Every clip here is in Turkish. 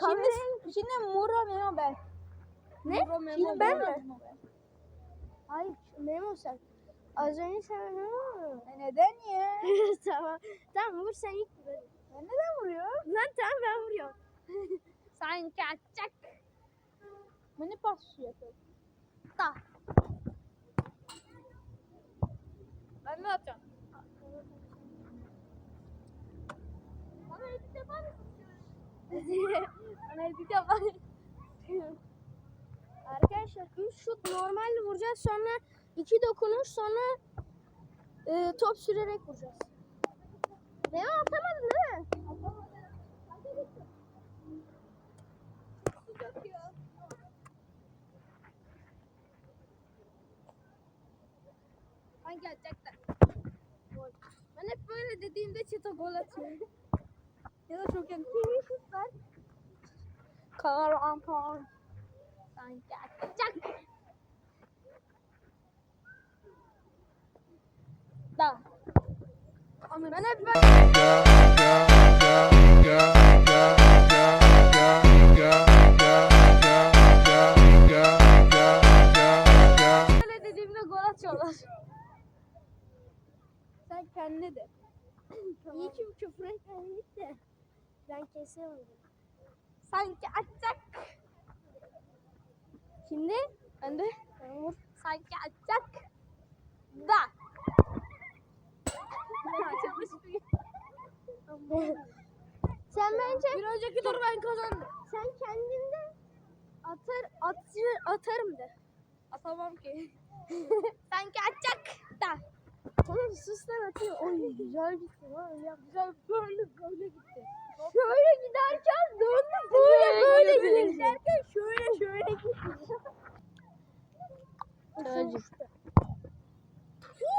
Şimdi, şimdi Muro Memo ben. Ne? Muro, Memo, Şimdi ben Muro, mi? Memo ben. Hayır Memo sen. Az önce sen E neden ya? tamam. Tamam vur sen ilk vur. Ben neden vuruyorum? Lan tamam ben vuruyorum. Sanki atacak. Beni pas yapıyor. Da. Ben de atacağım. Bana edit yapar mısın? Şut normal vuracağız sonra 2 dokunuş sonra e, top sürerek vuracağız. Memo atamadın değil mi? Hangi atacaklar? Ben hep böyle dediğimde Çeto gol atıyor. ya da çok yakın. Kimi şutlar? Atacak. Da. Ben hep böyle dediğimde gol atıyorlar. Sen kendine de. İyi ki bu küfür etmedik de. Ben kesemedim. Sanki atacak. Şimdi Ben de vur. Sanki atacak. Da. Çalışmıyor. sen bence Bir önceki tur ben kazandım. sen kendinde atar atır, atarım de. Atamam ki. Sanki atacak. Da. Tamam sus lan atayım. Oy güzel gitti lan. Ya Güzel böyle böyle gitti. Şöyle giderken döndü böyle böyle Böyle gitti. Giderken şöyle şöyle gitti. Tercih.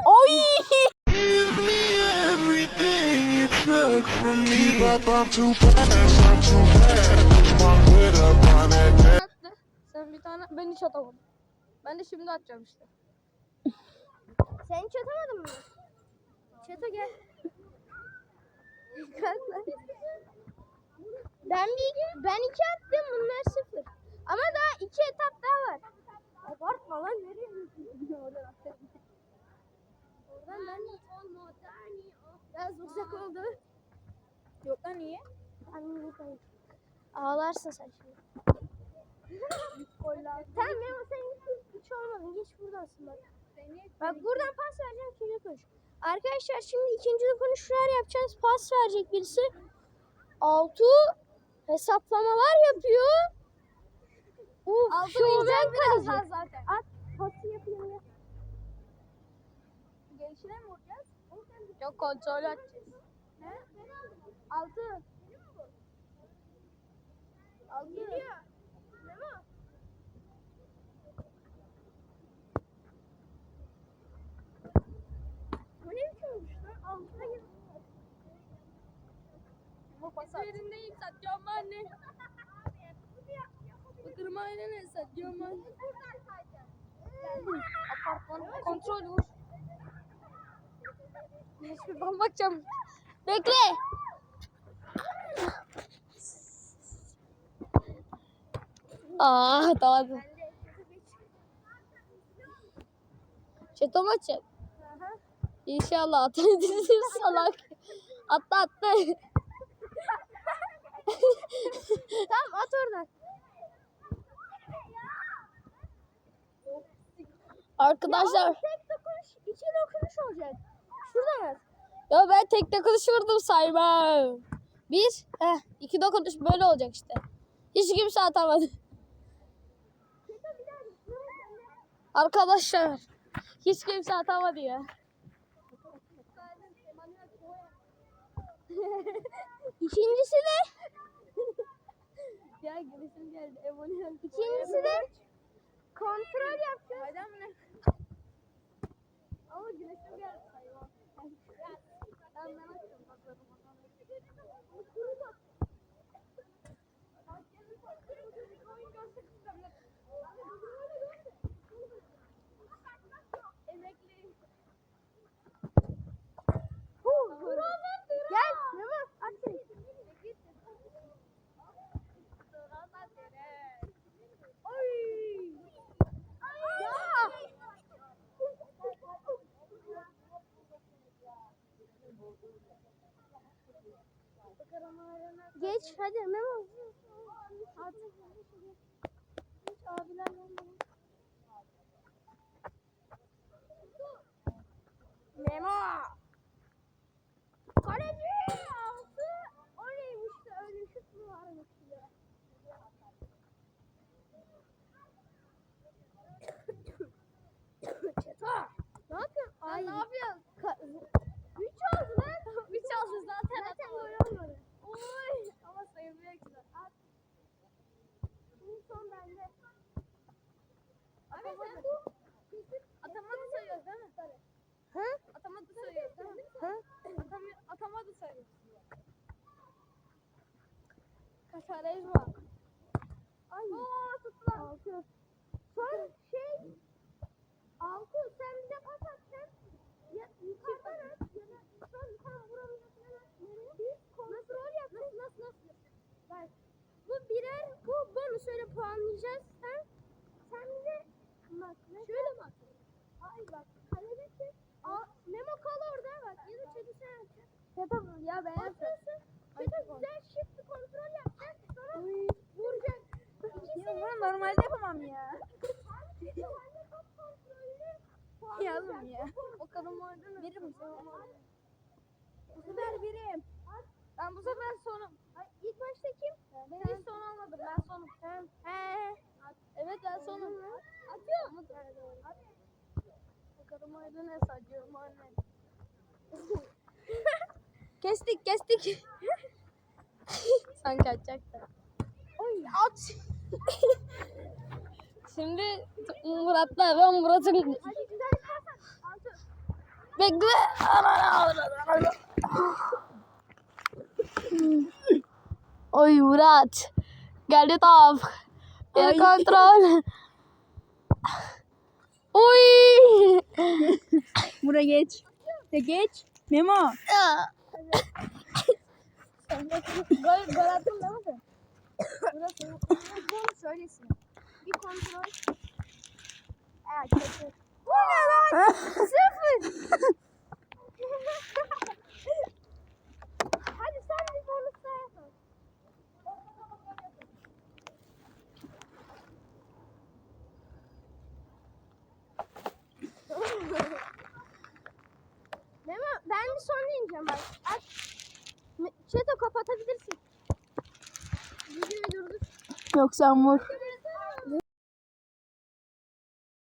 Oy! Took from me, but I'm too fast, I'm too fast. Put my foot up on. Attı. Bir tane ben hiç atamadım. Ben de şimdi atacağım işte. Sen hiç atamadın mı? Çeto gel. Ben bir ben iki attım bunlar sıfır. Ama daha iki etap daha var. Abartma lan nereye? Oradan ben de biraz uzak oldu. Yok lan niye? Annemi koy. Ağlarsın sen şimdi. Tamam Memo sen hiç, hiç olmadın. Geç buradasın bak. Bak buradan pas vereceğim ikinci dokunuş. Arkadaşlar şimdi ikinci dokunuşlar yapacağız. Pas verecek birisi. Altı hesaplamalar yapıyor. Uf, Altı şovmen kaleci. zaten. At pası yapayım ya. Gelişine mi vuracağız? Yok kontrol edeceğiz. Altı. Altı. Geliyor. Memo. Bu ne biçim olmuş lan? Altına gir. Bu pas yerindeyim satıyorum anne. Bu kırmayla ne satıyorum anne. Apartman kontrol vur. Ben bakacağım. Bekle. Aa tamam. Çeto maçı. İnşallah atabilir salak. Attı attı. Tamam at oradan. Arkadaşlar. Ya, tek dokunuş, iki dokunuş olacak. Şuradan at. Ya ben tek dokunuş vurdum saymam. Bir, heh, iki dokunuş böyle olacak işte. Hiç kimse atamadı. Arkadaşlar hiç kimse atamadı ya. İkincisi de Ya gülüşüm geldi. Emanuel. ikincisi de Geç hadi Memo. Artık abiler atamadı sayıyoruz değil mi? Hı? Atamadı sayıyoruz değil mi? Hı? Atamadı, atamadı sayıyoruz. Kaşarejma. Ay. Oo tuttu lan. Altı. Son şey. Altı sen bize pas atacaksın. Ya yukarıdan at ya da son vuramıyorsun at. Nereye? Biz kontrol. Nasıl nasıl nasıl? Bak. Bu birer bu bonus öyle puanlayacağız. Sen sen bize bak şöyle bak. Ay bak kaledesin. Aa, Memo kal orada bak ya da çeki sen atacaksın. Ya tamam ya ben. Bir de güzel shift kontrol yapacaksın. Sonra vuracaksın. İkisini Ya ben normalde yapamam ya. Ya oğlum ya. O kadın orada Verir misin? Bu sefer birim. Ben bu sefer sonum. İlk başta kim? Ben hiç son olmadım. Ben sonum. He. Evet ben sonum. O ne saçıyorum anne. kestik kestik. Sanki açacak da. Oy. Aç. Şimdi Murat'la ben Murat'ın bekle. Oy Murat. Geldi top. Bir kontrol. Buraya geç. De geç. Memo. gol, gol attın değil mi sen? Burası. Bunu söylesin. Bir kontrol. Evet. Bu ne lan? Sıfır. Hadi sen bir bonus daha yapalım. Memo ben bir sonra ineceğim bak. Aç. Çeto kapatabilirsin. Videoyu durdur. Yok sen vur.